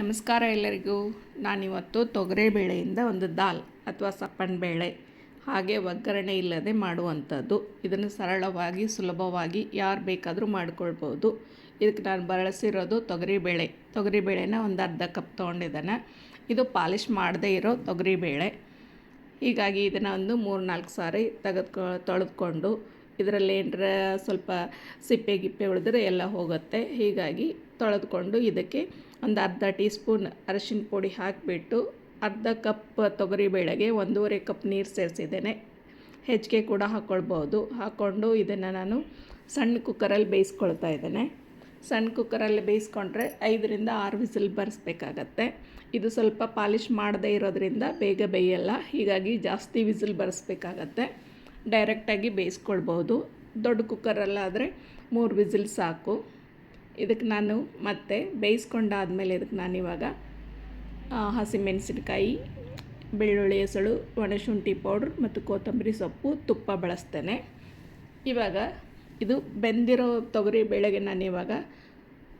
ನಮಸ್ಕಾರ ಎಲ್ಲರಿಗೂ. ನಾನಿವತ್ತು ತೊಗರಿಬೇಳೆಯಿಂದ ಒಂದು ದಾಲ್ ಅಥವಾ ಸಪ್ಪನ್ ಬೇಳೆ, ಹಾಗೆ ಒಗ್ಗರಣೆ ಇಲ್ಲದೆ ಮಾಡುವಂಥದ್ದು. ಇದನ್ನು ಸರಳವಾಗಿ, ಸುಲಭವಾಗಿ ಯಾರು ಬೇಕಾದರೂ ಮಾಡಿಕೊಳ್ಬೋದು. ಇದಕ್ಕೆ ನಾನು ಬಳಸಿರೋದು ತೊಗರಿಬೇಳೆ ತೊಗರಿಬೇಳೆನ ಒಂದು ಅರ್ಧ ಕಪ್ ತೊಗೊಂಡಿದ್ದಾನೆ. ಇದು ಪಾಲಿಷ್ ಮಾಡದೇ ಇರೋ ತೊಗರಿಬೇಳೆ ಹೀಗಾಗಿ ಇದನ್ನು ಒಂದು ಮೂರು ನಾಲ್ಕು ಸಾರಿ ತೆಗೆದುಕೊ, ತೊಳೆದುಕೊಂಡು, ಇದರಲ್ಲಿ ಏನರ ಸ್ವಲ್ಪ ಸಿಪ್ಪೆ, ಗಿಪ್ಪೆ ಉಳಿದ್ರೆ ಎಲ್ಲ ಹೋಗುತ್ತೆ. ಹೀಗಾಗಿ ತೊಳೆದುಕೊಂಡು ಇದಕ್ಕೆ ಒಂದು ಅರ್ಧ ಟೀ ಸ್ಪೂನ್ ಅರಶಿನ ಪುಡಿ ಹಾಕಿಬಿಟ್ಟು ಅರ್ಧ ಕಪ್ ತೊಗರಿಬೇಳೆಗೆ ಒಂದೂವರೆ ಕಪ್ ನೀರು ಸೇರಿಸಿದ್ದೇನೆ. ಹೆಚ್ಚಿಗೆ ಕೂಡ ಹಾಕ್ಕೊಳ್ಬೋದು ಹಾಕ್ಕೊಂಡು ಇದನ್ನು ನಾನು ಸಣ್ಣ ಕುಕ್ಕರಲ್ಲಿ ಬೇಯಿಸ್ಕೊಳ್ತಾ ಇದ್ದೇನೆ. ಸಣ್ಣ ಕುಕ್ಕರಲ್ಲಿ ಬೇಯಿಸ್ಕೊಂಡ್ರೆ ಐದರಿಂದ ಆರು ವಿಸಿಲ್ ಬರೆಸ್ಬೇಕಾಗತ್ತೆ. ಇದು ಸ್ವಲ್ಪ ಪಾಲಿಷ್ ಮಾಡದೇ ಇರೋದ್ರಿಂದ ಬೇಗ ಬೇಯಲ್ಲ. ಹೀಗಾಗಿ ಜಾಸ್ತಿ ವಿಸಿಲ್ ಬರೆಸ್ಬೇಕಾಗತ್ತೆ. ಡೈರೆಕ್ಟಾಗಿ ಬೇಯಿಸ್ಕೊಳ್ಬೋದು. ದೊಡ್ಡ ಕುಕ್ಕರಲ್ಲಾದರೆ ಮೂರು ವಿಸಿಲ್ ಸಾಕು. ಇದಕ್ಕೆ ನಾನು ಮತ್ತೆ ಬೇಯಿಸ್ಕೊಂಡಾದಮೇಲೆ ಇದಕ್ಕೆ ನಾನು ಇವಾಗ ಹಸಿಮೆಣಸಿನ್ಕಾಯಿ, ಬೆಳ್ಳುಳ್ಳಿ ಹೆಸಳು, ಒಣಶುಂಠಿ ಪೌಡ್ರ್ ಮತ್ತು ಕೊತ್ತಂಬರಿ ಸೊಪ್ಪು, ತುಪ್ಪ ಬಳಸ್ತೇನೆ. ಇವಾಗ ಇದು ಬೆಂದಿರೋ ತೊಗರಿ ಬೇಳೆಗೆ ನಾನು ಇವಾಗ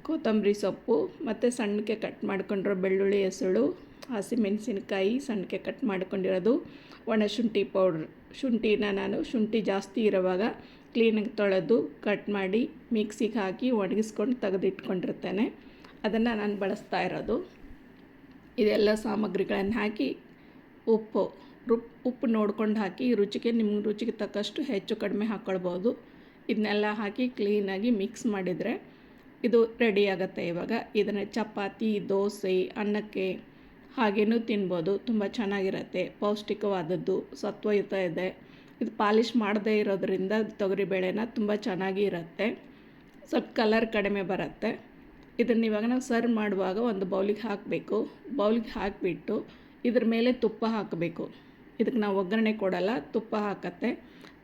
ಕೊತ್ತಂಬರಿ ಸೊಪ್ಪು ಮತ್ತು ಸಣ್ಣಕ್ಕೆ ಕಟ್ ಮಾಡ್ಕೊಂಡಿರೋ ಬೆಳ್ಳುಳ್ಳಿ ಹೆಸಳು ಹಸಿಮೆಣಸಿನ್ಕಾಯಿ ಸಣ್ಣಕ್ಕೆ ಕಟ್ ಮಾಡ್ಕೊಂಡಿರೋದು. ಒಣಶುಂಠಿ ಪೌಡ್ರ್. ಶುಂಠಿನ ನಾನು ಶುಂಠಿ ಜಾಸ್ತಿ ಇರುವಾಗ ಕ್ಲೀನಾಗಿ ತೊಳೆದು ಕಟ್ ಮಾಡಿ ಮಿಕ್ಸಿಗೆ ಹಾಕಿ ಒಣಗಿಸ್ಕೊಂಡು ತೆಗೆದಿಟ್ಕೊಂಡಿರ್ತೇನೆ. ಅದನ್ನು ನಾನು ಬಳಸ್ತಾ ಇರೋದು. ಇದೆಲ್ಲ ಸಾಮಗ್ರಿಗಳನ್ನು ಹಾಕಿ ಉಪ್ಪು ರುಪ್ ಉಪ್ಪು ನೋಡ್ಕೊಂಡು ಹಾಕಿ ರುಚಿಗೆ ನಿಮ್ಮ ರುಚಿಗೆ ತಕ್ಕಷ್ಟು ಹೆಚ್ಚು ಕಡಿಮೆ ಹಾಕ್ಕೊಳ್ಬೋದು ಇದನ್ನೆಲ್ಲ ಹಾಕಿ ಕ್ಲೀನಾಗಿ ಮಿಕ್ಸ್ ಮಾಡಿದರೆ ಇದು ರೆಡಿ ಆಗುತ್ತೆ ಇವಾಗ. ಇದನ್ನು ಚಪಾತಿ, ದೋಸೆ, ಅನ್ನಕ್ಕೆ ಹಾಗೇನೂ ತಿನ್ಬೋದು. ತುಂಬ ಚೆನ್ನಾಗಿರುತ್ತೆ. ಪೌಷ್ಟಿಕವಾದದ್ದು, ಸತ್ವಯುತ ಇದೆ. ಇದು ಪಾಲಿಷ್ ಮಾಡದೇ ಇರೋದರಿಂದ ತೊಗರಿ ಬೇಳೆನ ತುಂಬ ಚೆನ್ನಾಗಿ ಇರುತ್ತೆ. ಸ್ವಲ್ಪ ಕಲರ್ ಕಡಿಮೆ ಬರುತ್ತೆ. ಇದನ್ನು ಇವಾಗ ನಾವು ಸರ್ವ್ ಮಾಡುವಾಗ ಒಂದು ಬೌಲಿಗೆ ಹಾಕಬೇಕು. ಬೌಲಿಗೆ ಹಾಕಿಬಿಟ್ಟು ಇದ್ರ ಮೇಲೆ ತುಪ್ಪ ಹಾಕಬೇಕು. ಇದಕ್ಕೆ ನಾವು ಒಗ್ಗರಣೆ ಕೊಡಲ್ಲ, ತುಪ್ಪ ಹಾಕತ್ತೆ.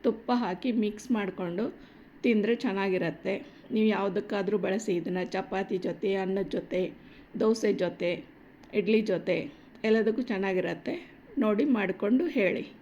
ತುಪ್ಪ ಹಾಕಿ ಮಿಕ್ಸ್ ಮಾಡಿಕೊಂಡು ತಿಂದರೆ ಚೆನ್ನಾಗಿರತ್ತೆ. ನೀವು ಯಾವುದಕ್ಕಾದರೂ ಬಳಸಿ, ಇದನ್ನು ಚಪಾತಿ ಜೊತೆ, ಅನ್ನದ ಜೊತೆ, ದೋಸೆ ಜೊತೆ ಇಡ್ಲಿ ಜೊತೆ ಎಲ್ಲದಕ್ಕೂ ಚೆನ್ನಾಗಿರುತ್ತೆ. ನೋಡಿ ಮಾಡಿಕೊಂಡು ಹೇಳಿ.